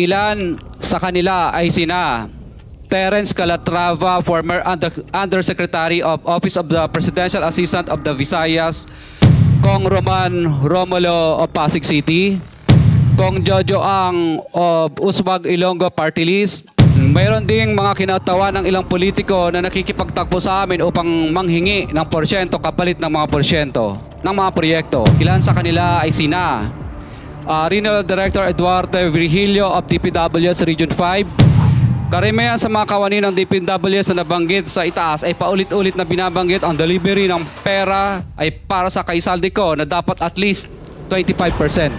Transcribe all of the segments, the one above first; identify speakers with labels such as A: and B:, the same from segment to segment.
A: Ilan sa kanila ay sina Terence Calatrava, former Under Undersecretary of Office of the Presidential Assistant of the Visayas, Kong Roman Romulo of Pasig City, Kong Jojo Ang of Uswag Ilonggo Party List. Mayroon ding mga kinatawa ng ilang politiko na nakikipagtakbo sa amin upang manghingi ng porsyento kapalit ng mga porsyento ng mga proyekto. Ilan sa kanila ay sina uh, Regional Director Eduardo Virgilio of DPWS Region 5. Karimayan sa mga kawani ng DPWS na nabanggit sa itaas ay paulit-ulit na binabanggit ang delivery ng pera ay para sa kaisaldi ko na dapat at least 25%.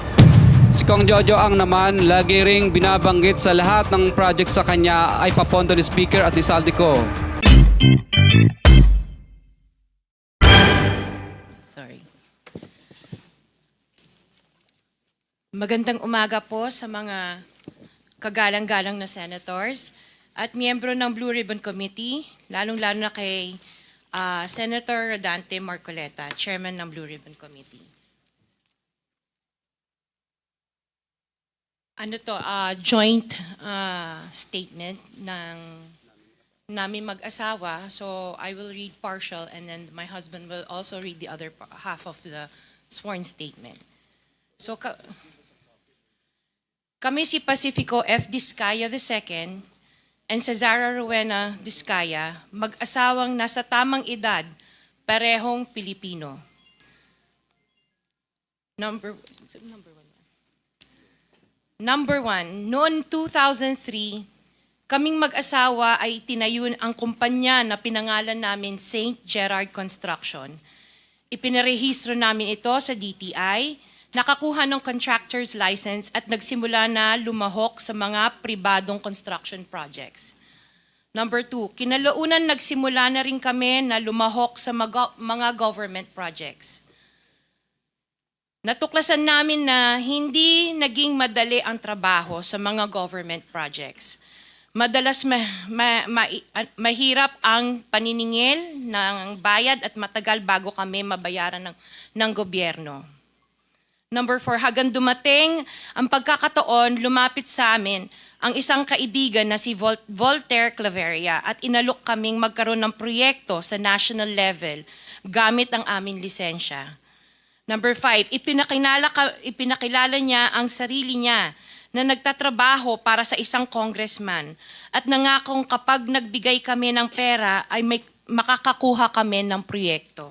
A: Si Kong Jojo ang naman lagi ring binabanggit sa lahat ng project sa kanya ay papondo ni Speaker at ni Saldi
B: ko. Magandang umaga po sa mga kagalang-galang na senators at miyembro ng Blue Ribbon Committee, lalong-lalo na kay uh, Senator Rodante Marcoleta, chairman ng Blue Ribbon Committee. Ano to, uh, joint uh, statement ng namin mag-asawa. So I will read partial and then my husband will also read the other half of the sworn statement. So, kami si Pacifico F. Discaya II and Cesara Rowena Discaya, mag-asawang nasa tamang edad, parehong Pilipino. Number, number one. Number one, noon 2003, kaming mag-asawa ay tinayun ang kumpanya na pinangalan namin St. Gerard Construction. Ipinarehistro namin ito sa DTI nakakuha ng contractor's license at nagsimula na lumahok sa mga pribadong construction projects. Number two, kinalaunan nagsimula na rin kami na lumahok sa mga mga government projects. Natuklasan namin na hindi naging madali ang trabaho sa mga government projects. Madalas ma- ma- ma- mahirap ang paniningil ng bayad at matagal bago kami mabayaran ng, ng gobyerno. Number four, hagang dumating ang pagkakataon, lumapit sa amin ang isang kaibigan na si Vol- Voltaire Claveria at inalok kaming magkaroon ng proyekto sa national level gamit ang aming lisensya. Number five, ipinakilala, ka, ipinakilala niya ang sarili niya na nagtatrabaho para sa isang congressman at nangakong kapag nagbigay kami ng pera ay may, makakakuha kami ng proyekto.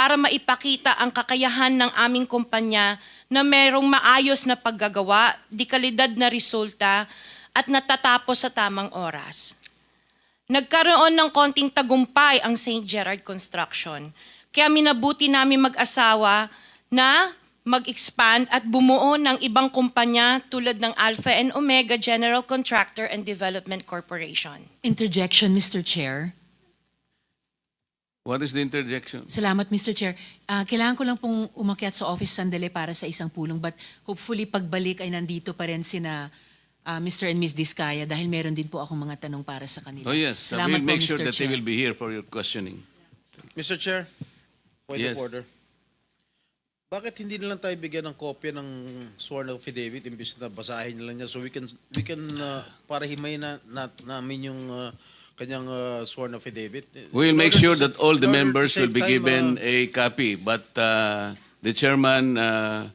B: para maipakita ang kakayahan ng aming kumpanya na merong maayos na paggagawa, dikalidad na resulta, at natatapos sa tamang oras. Nagkaroon ng konting tagumpay ang St. Gerard Construction. Kaya minabuti namin mag-asawa na mag-expand at bumuo ng ibang kumpanya tulad ng Alpha and Omega General Contractor and Development Corporation.
C: Interjection, Mr. Chair.
D: What is the interjection?
C: Salamat, Mr. Chair. Uh, kailangan ko lang pong umakyat sa office sandali para sa isang pulong but hopefully pagbalik ay nandito pa rin sina uh, ah, Mr. and Ms. Diskaya dahil meron din po akong mga tanong para sa kanila.
D: Oh yes,
C: Salamat
D: we'll make
C: po,
D: sure
C: Mr.
D: that
C: Chair.
D: they will be here for your questioning.
E: Mr. Chair, point
D: Yes.
E: of order. Bakit hindi na lang tayo bigyan ng kopya ng sworn affidavit imbis na basahin na lang niya so we can we can uh, para himay na, na namin yung uh, kanyang uh, sworn affidavit. We'll
D: make sure that all the members will be given
E: uh,
D: a copy, but uh, the chairman uh,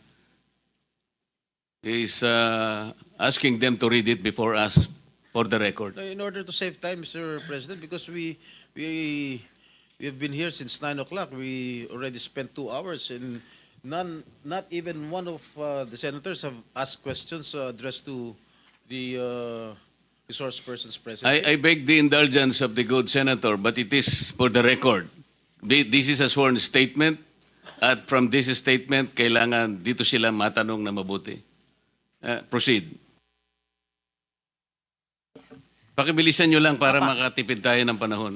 D: is uh, asking them to read it before us for the record.
E: Uh, in order to save time, Mr. President, because we we we have been here since nine o'clock. We already spent two hours, and none, not even one of uh, the senators have asked questions uh, addressed to the. Uh, resource persons present.
D: I, I beg the indulgence of the good senator, but it is for the record. Thi- This is a sworn statement, at from this statement, kailangan dito sila matanong na mabuti. Uh, proceed. Pakibilisan nyo lang para makatipid tayo ng panahon.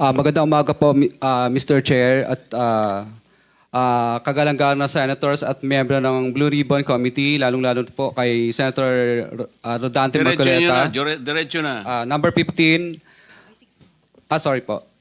A: Ah, magandang umaga po, mi- ah, Mr. Chair at ah, ah, kagalangan na senators at miyembro ng Blue Ribbon Committee, lalong-lalo po kay Senator ah, Rodante
D: Diretso na,
A: Marcoleta.
D: dire- diretso na.
A: Ah, number 15. Ah, sorry po.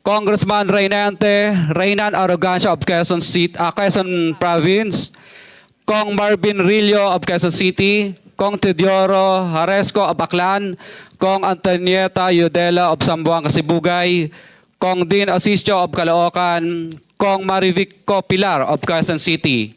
A: Congressman Reynante Reynan Arrogancia of Quezon City, ah, Quezon Province, Kong Marvin Rillo of Quezon City, Kong Teodoro Haresco of Aklan, Kong Antonieta Yudela of Sambuanga Sibugay, Kong Dean Asisio of Caloocan, Kong Marivic Pilar of Quezon City.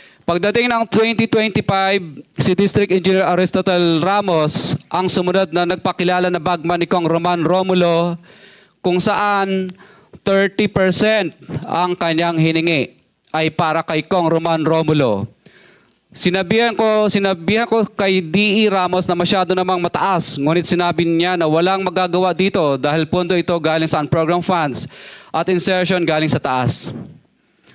A: Pagdating ng 2025, si District Engineer Aristotle Ramos ang sumunod na nagpakilala na bagman ni Kong Roman Romulo kung saan 30% ang kanyang hiningi ay para kay Kong Roman Romulo. Sinabihan ko, sinabihan ko kay DE Ramos na masyado namang mataas. Ngunit sinabi niya na walang magagawa dito dahil pondo ito galing sa program funds at insertion galing sa taas.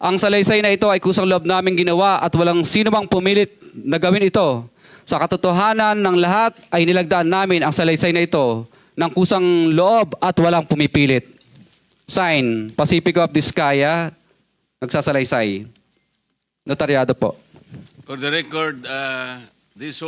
A: Ang salaysay na ito ay kusang loob namin ginawa at walang sino mang pumilit na gawin ito Sa katotohanan ng lahat ay nilagdaan namin ang salaysay na ito ng kusang loob at walang pumipilit. Sign, Pacifico of Discaya, nagsasalaysay. Notaryado po.
D: For the record, uh, this